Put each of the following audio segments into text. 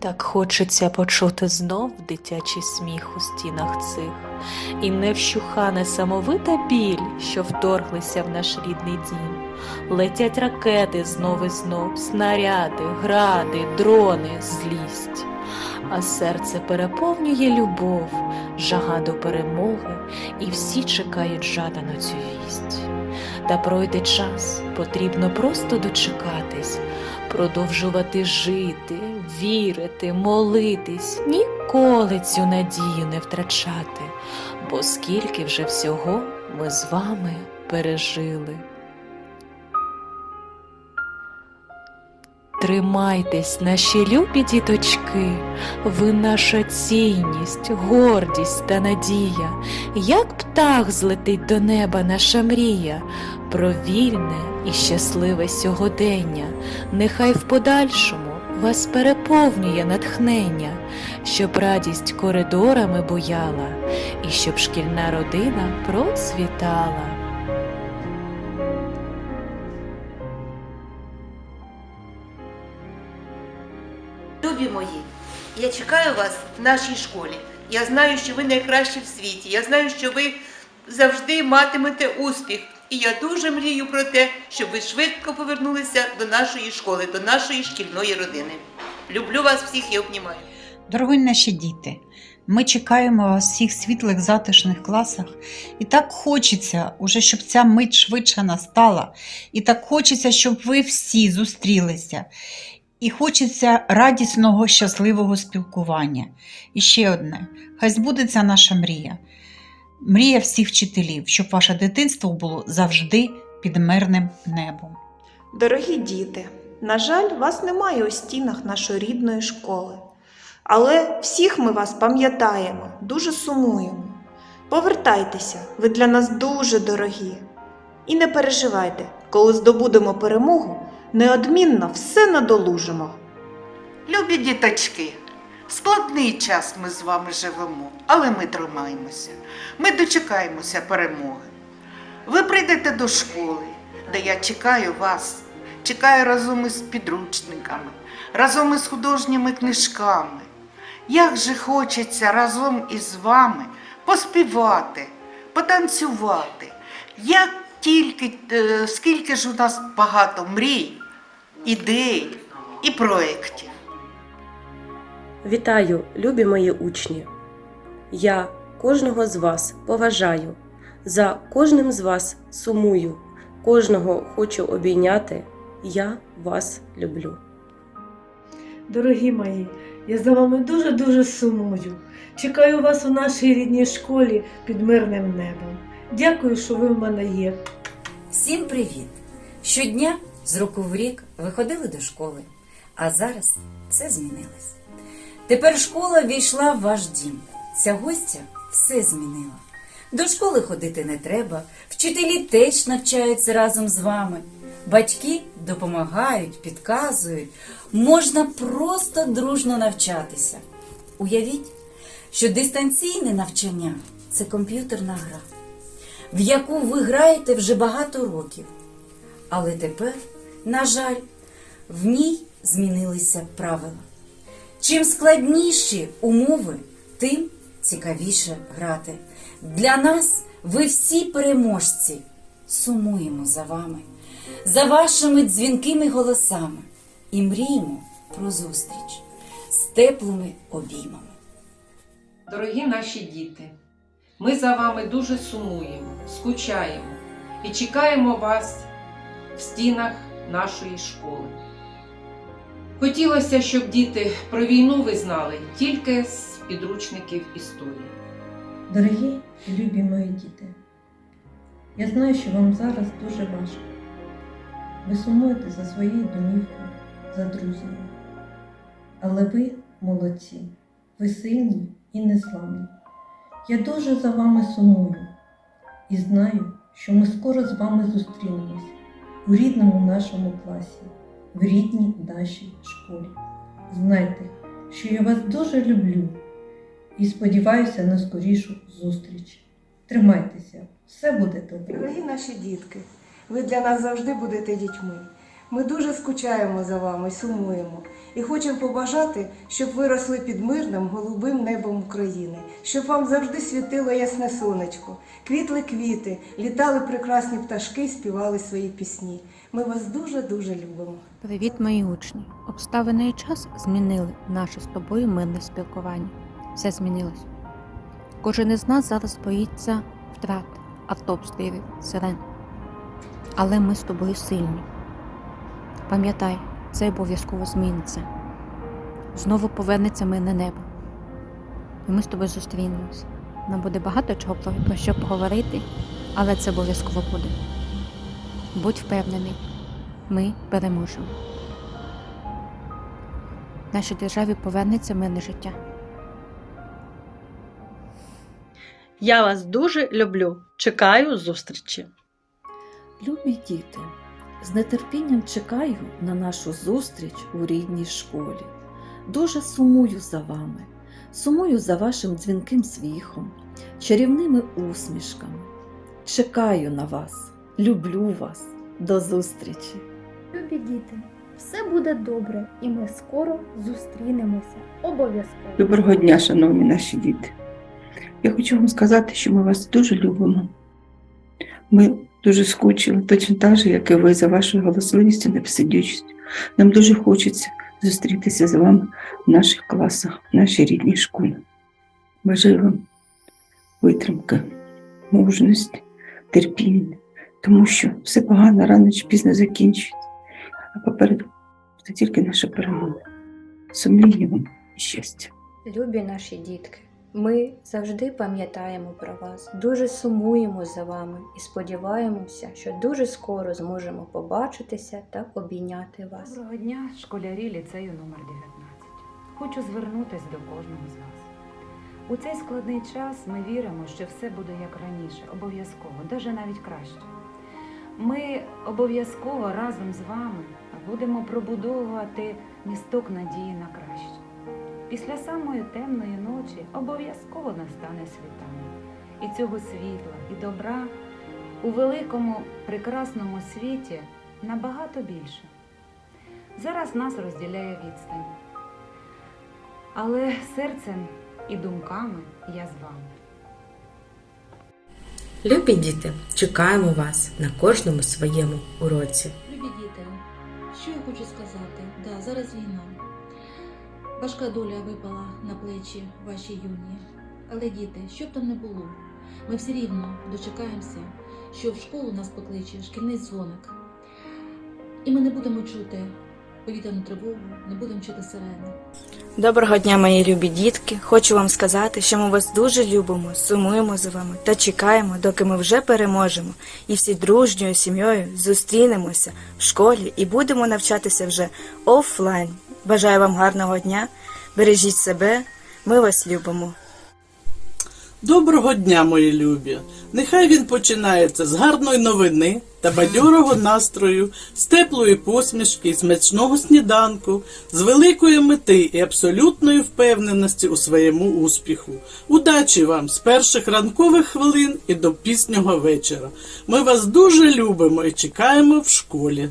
Так хочеться почути знов дитячий сміх у стінах цих, і не вщуха несамовита біль, що вторглися в наш рідний дім. Летять ракети знов і знов, снаряди, гради, дрони, злість. А серце переповнює любов, жага до перемоги, і всі чекають жадано цю вість. Та пройде час, потрібно просто дочекатись, продовжувати жити, вірити, молитись, ніколи цю надію не втрачати, бо скільки вже всього ми з вами пережили. Тримайтесь, наші любі діточки, ви наша цінність, гордість та надія, як птах злетить до неба наша мрія, про вільне і щасливе сьогодення, нехай в подальшому вас переповнює натхнення, щоб радість коридорами буяла, і щоб шкільна родина процвітала. Любі мої, я чекаю вас в нашій школі. Я знаю, що ви найкращі в світі. Я знаю, що ви завжди матимете успіх. І я дуже мрію про те, щоб ви швидко повернулися до нашої школи, до нашої шкільної родини. Люблю вас всіх і обнімаю. Дорогі наші діти, ми чекаємо вас всіх світлих затишних класах, і так хочеться, уже, щоб ця мить швидше настала, і так хочеться, щоб ви всі зустрілися. І хочеться радісного, щасливого спілкування. І ще одне: хай збудеться наша мрія. Мрія всіх вчителів, щоб ваше дитинство було завжди під мирним небом. Дорогі діти, на жаль, вас немає у стінах нашої рідної школи. Але всіх ми вас пам'ятаємо, дуже сумуємо. Повертайтеся, ви для нас дуже дорогі. І не переживайте, коли здобудемо перемогу, неодмінно все надолужимо. Любі діточки, складний час ми з вами живемо, але ми тримаємося. Ми дочекаємося перемоги. Ви прийдете до школи, де я чекаю вас, чекаю разом із підручниками, разом із художніми книжками. Як же хочеться разом із вами поспівати, потанцювати. Як тільки, е, скільки ж у нас багато мрій, ідей і проєктів. Вітаю, любі мої учні! Я кожного з вас поважаю, за кожним з вас сумую, кожного хочу обійняти. Я вас люблю. Дорогі мої, я за вами дуже-дуже сумую. Чекаю вас у нашій рідній школі під мирним небом. Дякую, що ви в мене є. Всім привіт! Щодня з року в рік ви ходили до школи, а зараз все змінилось. Тепер школа війшла в ваш дім. Ця гостя все змінила. До школи ходити не треба, вчителі теж навчаються разом з вами. Батьки допомагають, підказують. Можна просто дружно навчатися. Уявіть, що дистанційне навчання це комп'ютерна гра, в яку ви граєте вже багато років. Але тепер, на жаль, в ній змінилися правила. Чим складніші умови, тим цікавіше грати. Для нас ви всі переможці. Сумуємо за вами, за вашими дзвінкими голосами і мріємо про зустріч з теплими обіймами. Дорогі наші діти, ми за вами дуже сумуємо, скучаємо і чекаємо вас в стінах нашої школи. Хотілося, щоб діти про війну ви знали тільки з підручників історії. Дорогі і любі мої діти, я знаю, що вам зараз дуже важко. Ви сумуєте за своєю домівкою, за друзями. Але ви молодці, ви сильні і незламні. Я дуже за вами сумую і знаю, що ми скоро з вами зустрінемось у рідному нашому класі, в рідній нашій школі. Знайте, що я вас дуже люблю і сподіваюся на скорішу зустріч. Тримайтеся, все буде добре. Дорогі наші дітки, ви для нас завжди будете дітьми. Ми дуже скучаємо за вами, сумуємо і хочемо побажати, щоб ви росли під мирним голубим небом України, щоб вам завжди світило ясне сонечко, квітли квіти, літали прекрасні пташки, співали свої пісні. Ми вас дуже дуже любимо. Привіт, мої учні! Обставини і час змінили наше з тобою мирне спілкування. Все змінилось. Кожен із нас зараз боїться втрат, автобстрілів, сирен. Але ми з тобою сильні. Пам'ятай, це обов'язково зміниться. Знову повернеться мирне небо. І ми з тобою зустрінемось. Нам буде багато чого про, про що поговорити, але це обов'язково буде. Будь впевнений, ми переможемо. Нашій державі повернеться мирне життя. Я вас дуже люблю. Чекаю зустрічі. Любі діти, з нетерпінням чекаю на нашу зустріч у рідній школі. Дуже сумую за вами, сумую за вашим дзвінким сміхом, чарівними усмішками. Чекаю на вас, люблю вас. До зустрічі! Любі діти, все буде добре, і ми скоро зустрінемося. Обов'язково. Доброго дня, шановні наші діти. Я хочу вам сказати, що ми вас дуже любимо. Ми дуже скучили, точно так же, як і ви, за вашою голосливістю, непосидючістю. Нам дуже хочеться зустрітися з вами в наших класах, в нашій рідній школі. Бажаю вам витримки, мужності, терпіння, тому що все погано рано чи пізно закінчується, а попереду це тільки наша перемога. Сумління вам і щастя. Любі наші дітки, ми завжди пам'ятаємо про вас, дуже сумуємо за вами і сподіваємося, що дуже скоро зможемо побачитися та обійняти вас. Доброго дня, школярі ліцею номер 19. Хочу звернутися до кожного з вас. У цей складний час ми віримо, що все буде як раніше, обов'язково, даже навіть краще. Ми обов'язково разом з вами будемо пробудовувати місток надії на краще. Після самої темної ночі обов'язково настане світання. І цього світла, і добра у великому прекрасному світі набагато більше. Зараз нас розділяє відстань. Але серцем і думками я з вами. Любі діти, чекаємо вас на кожному своєму уроці. Любі діти, що я хочу сказати? Да, зараз війна. Важка доля випала на плечі вашій юні. Але діти, що б там не було, ми все рівно дочекаємося, що в школу нас покличе шкільний дзвоник. І ми не будемо чути повітряну тривогу, не будемо чути сирени. Доброго дня, мої любі дітки! Хочу вам сказати, що ми вас дуже любимо, сумуємо за вами та чекаємо, доки ми вже переможемо, і всі дружньою сім'єю зустрінемося в школі і будемо навчатися вже офлайн. Бажаю вам гарного дня, бережіть себе, ми вас любимо. Доброго дня, мої любі! Нехай він починається з гарної новини та бадьорого настрою, з теплої посмішки, з смачного сніданку, з великої мети і абсолютної впевненості у своєму успіху. Удачі вам з перших ранкових хвилин і до пізнього вечора. Ми вас дуже любимо і чекаємо в школі.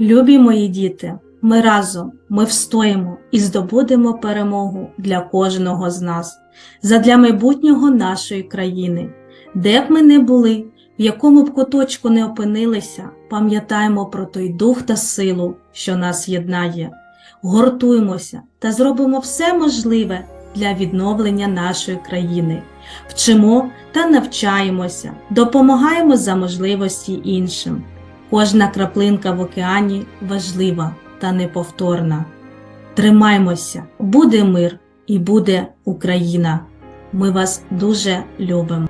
Любі мої діти, ми разом, ми встоїмо і здобудемо перемогу для кожного з нас, задля майбутнього нашої країни. Де б ми не були, в якому б куточку не опинилися, пам'ятаємо про той дух та силу, що нас єднає. Гуртуймося та зробимо все можливе для відновлення нашої країни. Вчимо та навчаємося, допомагаємо за можливості іншим. Кожна краплинка в океані важлива та неповторна. Тримаймося, буде мир і буде Україна. Ми вас дуже любимо.